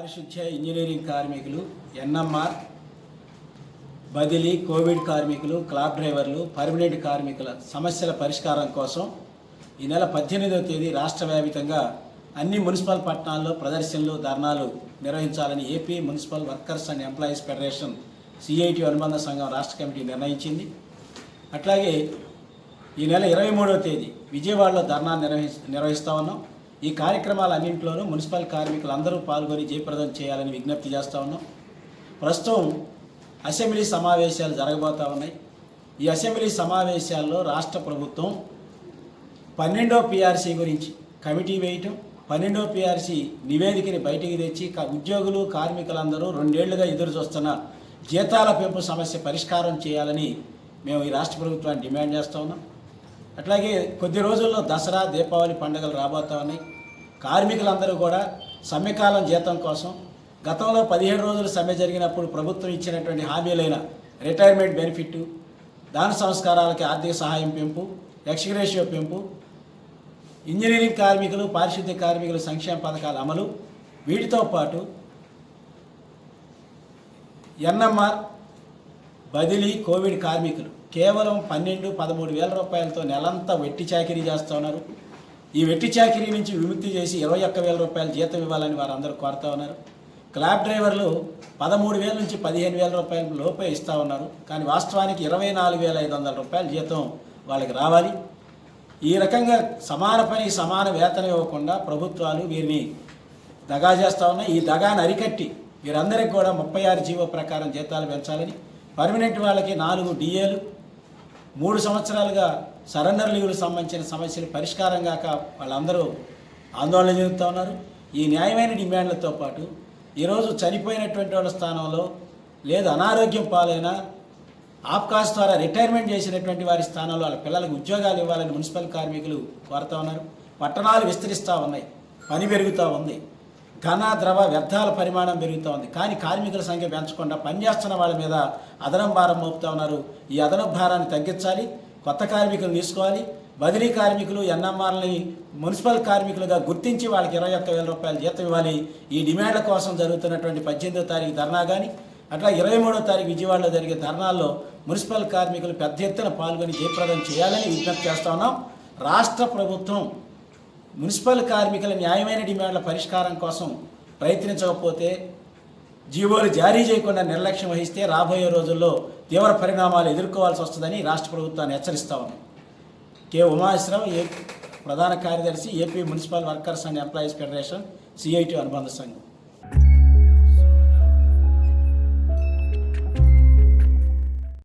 పారిశుధ్య ఇంజనీరింగ్ కార్మికులు ఎన్ఎంఆర్ బదిలీ కోవిడ్ కార్మికులు క్లాబ్ డ్రైవర్లు పర్మనెంట్ కార్మికుల సమస్యల పరిష్కారం కోసం ఈ నెల పద్దెనిమిదవ తేదీ రాష్ట్ర వ్యాప్తంగా అన్ని మున్సిపల్ పట్టణాల్లో ప్రదర్శనలు ధర్నాలు నిర్వహించాలని AP municipal workers and employees federation CIT అనుబంధ సంఘం రాష్ట్ర కమిటీ నిర్ణయించింది. అట్లాగే ఈ నెల ఇరవై మూడవ తేదీ విజయవాడలో ధర్నా నిర్వహి నిర్వహిస్తా ఉన్నాం. ఈ కార్యక్రమాలన్నింటిలోనూ మున్సిపల్ కార్మికులు అందరూ పాల్గొని జయప్రదం చేయాలని విజ్ఞప్తి చేస్తూ ఉన్నాం. ప్రస్తుతం అసెంబ్లీ సమావేశాలు జరగబోతూ ఉన్నాయి. ఈ అసెంబ్లీ సమావేశాల్లో రాష్ట్ర ప్రభుత్వం పన్నెండో పిఆర్సీ గురించి కమిటీ వేయటం పన్నెండో పిఆర్సీ నివేదికని బయటికి తెచ్చి ఉద్యోగులు కార్మికులందరూ రెండేళ్ళుగా ఎదురు చూస్తున్న జీతాల పెంపు సమస్య పరిష్కారం చేయాలని మేము ఈ రాష్ట్ర ప్రభుత్వాన్ని డిమాండ్ చేస్తూ ఉన్నాం. అట్లాగే కొద్ది రోజుల్లో దసరా దీపావళి పండుగలు రాబోతా ఉన్నాయి. కార్మికులందరూ కూడా సమ్మెకాలం జీతం కోసం గతంలో పదిహేడు రోజులు సమ్మె జరిగినప్పుడు ప్రభుత్వం ఇచ్చినటువంటి హామీలైన రిటైర్మెంట్ బెనిఫిట్ దాన సంస్కారాలకి ఆర్థిక సహాయం పెంపు ఎక్స్గ్రేషియో పెంపు ఇంజనీరింగ్ కార్మికులు పారిశుద్ధ్య కార్మికుల సంక్షేమ పథకాల అమలు వీటితో పాటు ఎన్ఎంఆర్ బదిలీ కోవిడ్ కార్మికులు. కేవలం పన్నెండు పదమూడు వేల రూపాయలతో నెలంతా వెట్టి చాకిరీ చేస్తూ ఉన్నారు. ఈ వెట్టి చాకిరీ నుంచి విముక్తి చేసి ఇరవై ఒక్క వేల రూపాయలు జీతం ఇవ్వాలని వారందరూ కోరుతా ఉన్నారు. క్లాబ్ డ్రైవర్లు పదమూడు వేల నుంచి పదిహేను వేల రూపాయల లోపే ఇస్తూ ఉన్నారు. కానీ వాస్తవానికి ఇరవై నాలుగు వేల ఐదు వందల రూపాయల జీతం వాళ్ళకి రావాలి. ఈ రకంగా సమాన పని సమాన వేతనం ఇవ్వకుండా ప్రభుత్వాలు వీరిని దగా చేస్తూ ఉన్నాయి. ఈ దగాను అరికట్టి వీరందరికీ కూడా ముప్పై ఆరు జీవో ప్రకారం జీతాలు పెంచాలని పర్మనెంట్ వాళ్ళకి నాలుగు డిఏలు మూడు సంవత్సరాలుగా సరెండర్ లీవులకు సంబంధించిన సమస్యలు పరిష్కారం కాక వాళ్ళందరూ ఆందోళన చెందుతూ ఉన్నారు. ఈ న్యాయమైన డిమాండ్లతో పాటు ఈరోజు చనిపోయినటువంటి వాళ్ళ స్థానంలో లేదు అనారోగ్యం పాలైన ఆప్కాస్ ద్వారా రిటైర్మెంట్ చేసినటువంటి వారి స్థానంలో వాళ్ళ పిల్లలకు ఉద్యోగాలు ఇవ్వాలని మున్సిపల్ కార్మికులు కోరుతా ఉన్నారు. పట్టణాలు విస్తరిస్తూ ఉన్నాయి. పని పెరుగుతూ ఉంది. ఘన ద్రవ వ్యర్థాల పరిమాణం పెరుగుతూ ఉంది కానీ కార్మికుల సంఖ్య పెంచకుండా పనిచేస్తున్న వాళ్ళ మీద అదనం భారం మోపుతా ఉన్నారు. ఈ అదనపు భారాన్ని తగ్గించాలి కొత్త కార్మికులు తీసుకోవాలి. బదిలీ కార్మికులు ఎన్ఎంఆర్ని మున్సిపల్ కార్మికులుగా గుర్తించి వాళ్ళకి ఇరవై ఒక్క వేల రూపాయల జీతం ఇవ్వాలి. ఈ డిమాండ్ల కోసం జరుగుతున్నటువంటి పద్దెనిమిదో తారీఖు ధర్నా కానీ అట్లా ఇరవై మూడో తారీఖు విజయవాడలో జరిగే ధర్నాల్లో మున్సిపల్ కార్మికులు పెద్ద ఎత్తున పాల్గొని జయప్రదం చేయాలని విజ్ఞప్తి చేస్తా ఉన్నాం. రాష్ట్ర ప్రభుత్వం మున్సిపల్ కార్మికుల న్యాయమైన డిమాండ్ల పరిష్కారం కోసం ప్రయత్నించకపోతే జీవోలు జారీ చేయకుండా నిర్లక్ష్యం వహిస్తే రాబోయే రోజుల్లో తీవ్ర పరిణామాలు ఎదుర్కోవాల్సి వస్తుందని రాష్ట్ర ప్రభుత్వాన్ని హెచ్చరిస్తా ఉన్నాం కె. ఉమాశ్రావు ఏ ప్రధాన కార్యదర్శి AP municipal workers and employees federation CIT అనుబంధ సంఘం.